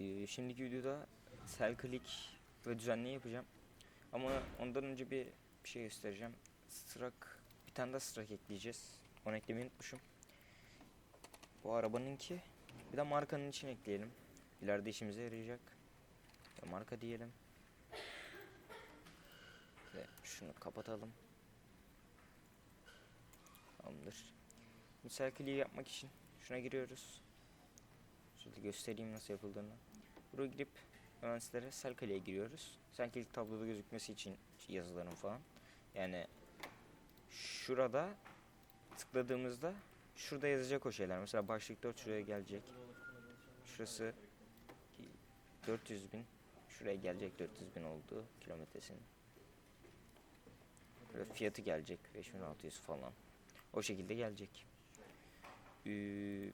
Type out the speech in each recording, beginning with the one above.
Ee, şimdiki videoda sel click ve düzenli yapacağım. Ama ondan önce bir, bir şey göstereceğim. Strak, bir tane daha strak ekleyeceğiz. Onu eklemeyi unutmuşum. Bu arabanınki. Bir de markanın için ekleyelim. İleride işimize yarayacak. Ve marka diyelim. Ve şunu kapatalım. Tamamdır. Misal click'i yapmak için şuna giriyoruz. Şöyle göstereyim nasıl yapıldığını. Buraya girip öğrencilere Selkale'ye giriyoruz. Selkalik tabloda gözükmesi için yazıların falan. Yani şurada tıkladığımızda şurada yazacak o şeyler. Mesela başlık 4 şuraya gelecek. Şurası 400 bin. Şuraya gelecek 400 bin olduğu kilometresinin. Böyle fiyatı gelecek 5600 falan. O şekilde gelecek. Ee,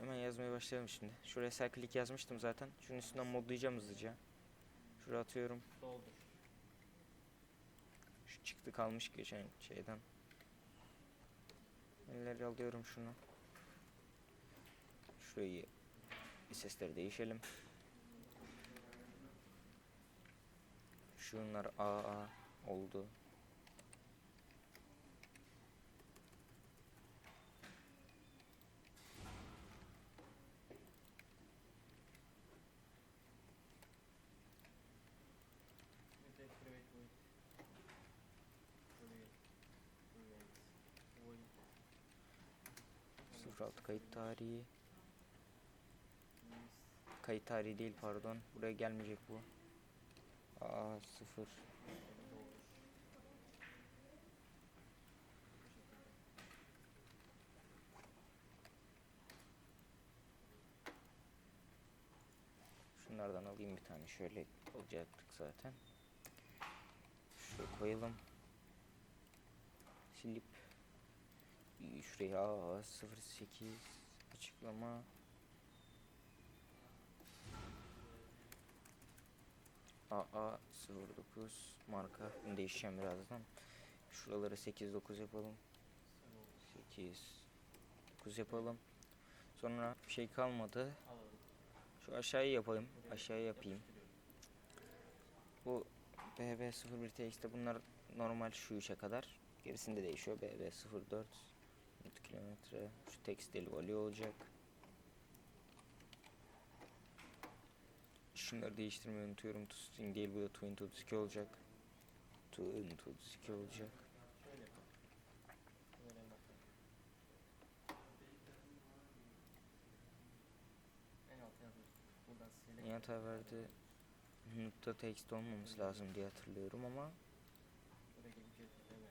hemen yazmaya başlayalım şimdi. Şuraya cyclic yazmıştım zaten. Şunun üstünden modlayacağım hızlıca. Şuraya atıyorum. Doldur. Şu çıktı kalmış geçen şeyden. Elleri alıyorum şunu. Şurayı bir sesleri değişelim. Şunlar AA oldu. 06 kayıt tarihi. Kayıt tarihi değil pardon. Buraya gelmeyecek bu. Aa 0. Doldur. Şunlardan alayım bir tane. Şöyle olacaktık zaten. Şuraya koyalım. Bir şuraya aa 08 açıklama AA 09 marka değişeceğim birazdan. Şuraları 8 9 yapalım. 8 9 yapalım. Sonra bir şey kalmadı. Şu aşağıyı yapayım. Aşağıya yapayım. Bu BB01TX'te bunlar normal şu 3'e kadar. Gerisinde değişiyor. BB04 kilometre. Şu tekstil value olacak. Şunları değiştirmeyi unutuyorum. To string değil bu da to into 32 olacak. To into 32 olacak. Hata verdi? Nokta text olmaması lazım diye hatırlıyorum ama Buraya gelecek. Deme.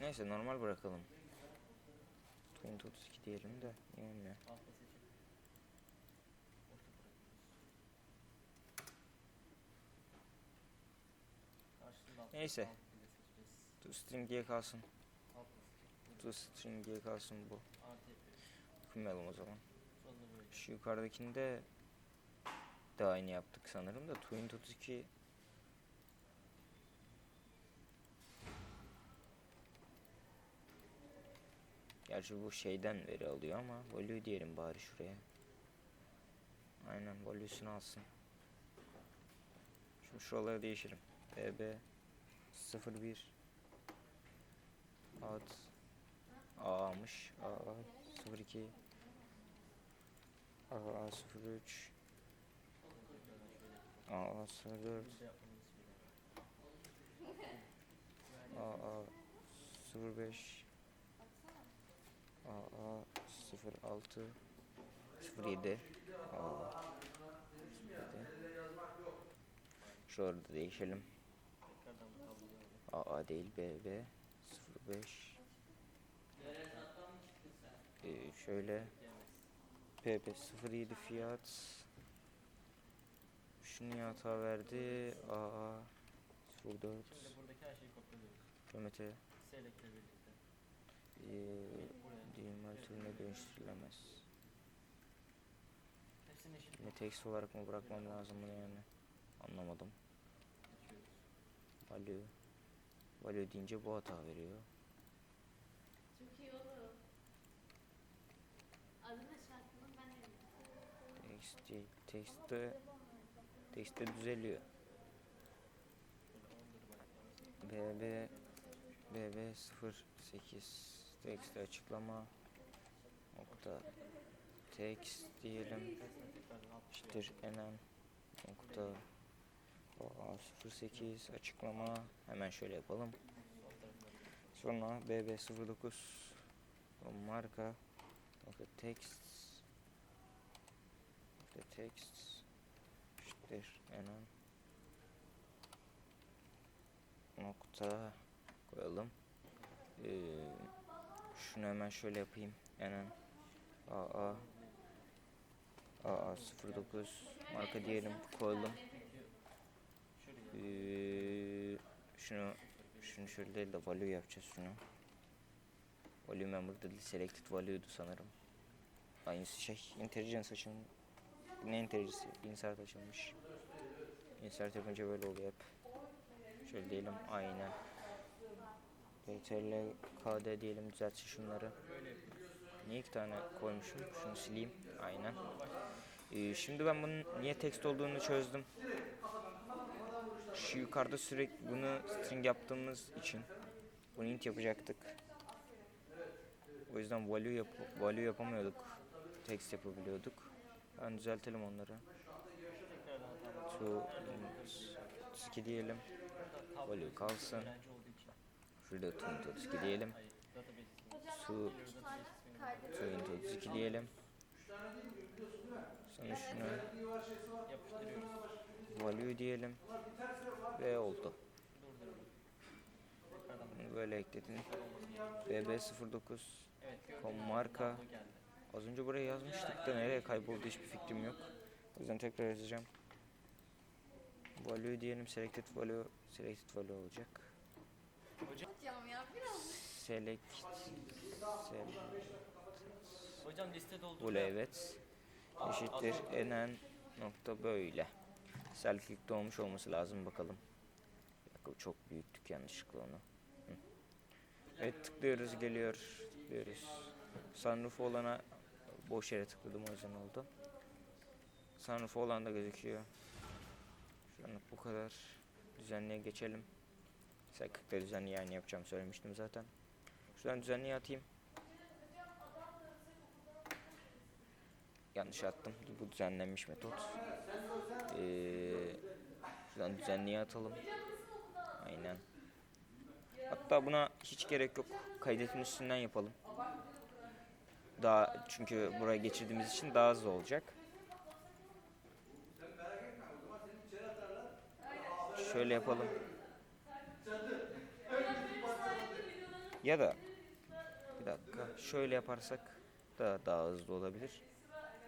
Neyse normal bırakalım. To into 32 diyelim de niye olmuyor? Neyse. To string diye kalsın. To string diye kalsın bu. Okumayalım o zaman. Şu yukarıdakinde de aynı yaptık sanırım da to into 32 Gerçi bu şeyden veri alıyor ama value diyelim bari şuraya. Aynen value'sunu alsın. Şimdi şuraları değişelim. BB 01 ad A'mış. A 02 AA 03 AA 04 Burada yapmamız gerekiyor. AA 05 AA 06 07 AA 07 Şurada da değişelim. AA değil BB 05 ee, şöyle. PP 07 fiyat Şu niye hata verdi AA 04 Şimdi buradaki her şeyi kopyalıyoruz. kilometre Select ile birlikte. ee, Dijital türüne dönüştürülemez. Hepsini eşit Ne text olarak mı bırakmam lazım bunu yani? Anlamadım. Value. Value deyince bu hata veriyor. Değil. Text'te text'te düzeliyor. BB BB 08 text açıklama nokta. Text diyelim. Eşittir nn nokta. OA 08 açıklama. Hemen şöyle yapalım. Sonra BB09 marka. Nokta text. Nokta text. Eşittir nn nokta. Koyalım. Ee, şunu hemen şöyle yapayım. Nn AA AA 09 marka diyelim koyalım. Ee, şunu şunu şöyle değil de value yapacağız şunu. Value member değil selected value'du sanırım. Aynısı şey intelligence açın. Ne intelligence? Insert açılmış. Insert yapınca böyle oluyor hep. Şöyle diyelim aynen. CTRL KD diyelim düzeltsin şunları. Niye iki tane koymuşum? Şunu sileyim. Aynen. Ee, şimdi ben bunun niye text olduğunu çözdüm. Şu yukarıda sürekli bunu string yaptığımız için bunu int yapacaktık. O yüzden value, yap value yapamıyorduk. Text yapabiliyorduk. Ben düzeltelim onları. To int 2 diyelim. Value kalsın. Şurada 32 diyelim. To int 32 diyelim. Sonra şunu value diyelim. Ve oldu. Bunu böyle ekledim. BB09 com marka. Az önce buraya yazmıştık da nereye kayboldu hiçbir fikrim yok. O yüzden tekrar yazacağım. Value diyelim selected value selected value olacak. Hocam ya biraz Select Hocam liste doldu. Bule evet. Eşittir enen nokta böyle. Self click'te olmuş olması lazım bakalım. Çok büyüttük yanlışlıkla onu. Hı. Evet tıklıyoruz geliyor. Tıklıyoruz. Sunroof olana boş yere tıkladım o yüzden oldu. Sunroof olan da gözüküyor. Şu anlık bu kadar. Düzenliğe geçelim. Click'te düzenli yani yapacağım söylemiştim zaten. Şuradan düzenliğe atayım. yanlış attım. Bu düzenlenmiş metot. Ee, şuradan düzenliğe atalım. Aynen. Hatta buna hiç gerek yok. Kaydetin üstünden yapalım. Daha çünkü buraya geçirdiğimiz için daha hızlı olacak. Şöyle yapalım. Ya da bir dakika şöyle yaparsak da daha hızlı olabilir.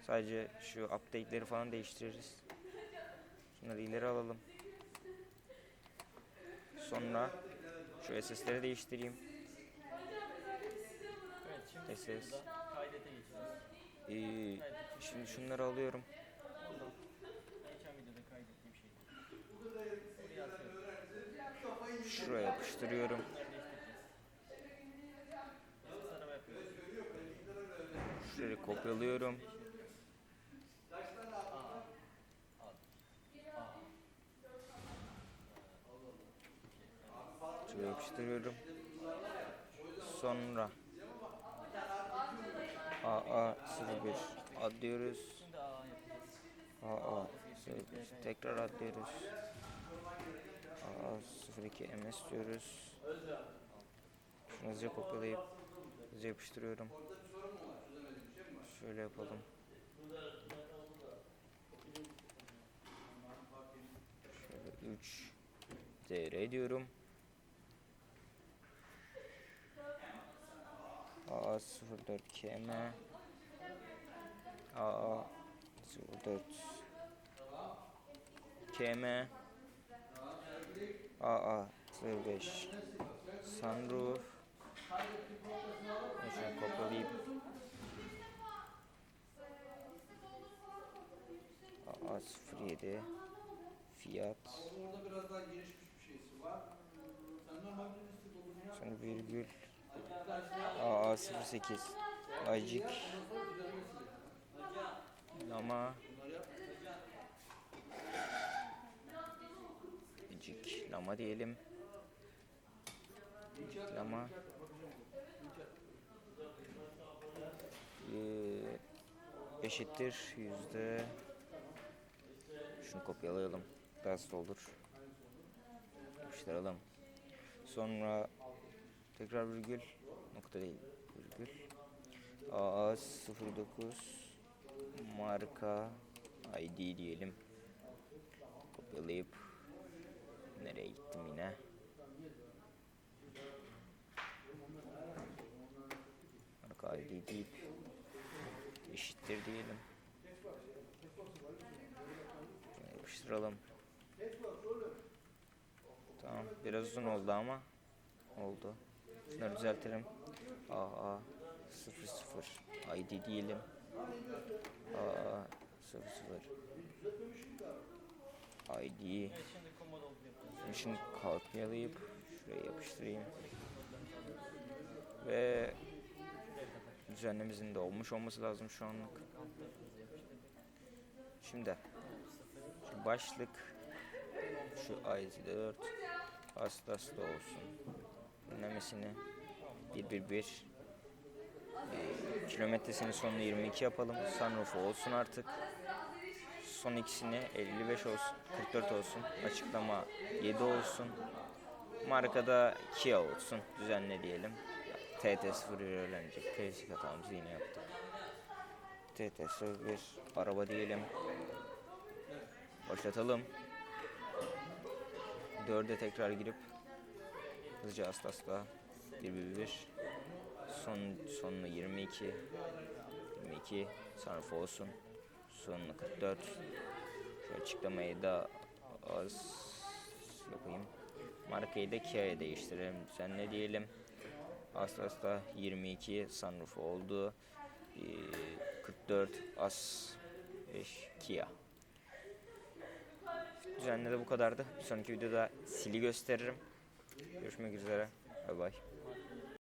Sadece şu update'leri falan değiştiririz. Şunları ileri alalım. Sonra şu SS'leri değiştireyim. Evet SS. Ee, şimdi şunları alıyorum. Şuraya yapıştırıyorum. Kopyalıyorum. Şuraya yapıştırıyorum. Sonra AA 01 atlıyoruz. AA 01 tekrar atlıyoruz. AA 02 MS diyoruz. Şunu hızlıca kopyalayıp hızlıca yapıştırıyorum. Şöyle yapalım. Şöyle 3 DR diyorum. AA 04 KM AA 04 KM AA 05 Sunroof Şunu kopyalayıp 07 fiyat. Sonra virgül AA 08 acik lama. Acik lama diyelim. Lama. Ee, eşittir yüzde şunu kopyalayalım. Hızlı olur yapıştıralım sonra tekrar virgül. Nokta değil virgül. A 09 marka id diyelim. Kopyalayıp nereye gittim yine? Marka id deyip eşittir diyelim Şöyle yapıştıralım tamam biraz uzun oldu ama oldu. Şunları düzeltelim. Aa 00 id diyelim. Aa 00 id Evet şimdi kopyalayıp şuraya yapıştırayım. Ve düzenlememizin de olmuş olması lazım şu anlık. Şimdi başlık şu IT4 hasta hasta olsun. Dinlemesini 111 ee, kilometresinin sonunu 22 yapalım. Sunroof olsun artık. Son ikisini 55 olsun, 44 olsun. Açıklama 7 olsun. Markada Kia olsun. Düzenle diyelim. TT01 öğrenecek. Klasik hatamızı yine yaptık. TT01 araba diyelim. Başlatalım. 4'e tekrar girip hızlıca asla asla 1 1 1 son sonunu 22 22 sarf olsun. Sonunu 44 şu açıklamayı da az yapayım. Markayı da Kia'ya değiştirelim. Sen ne diyelim? Asla asla 22 sunroof oldu. Ee, 44 as 5 Kia Düzenle de bu kadardı. Bir sonraki videoda sili gösteririm. Görüşmek üzere. Bay bay.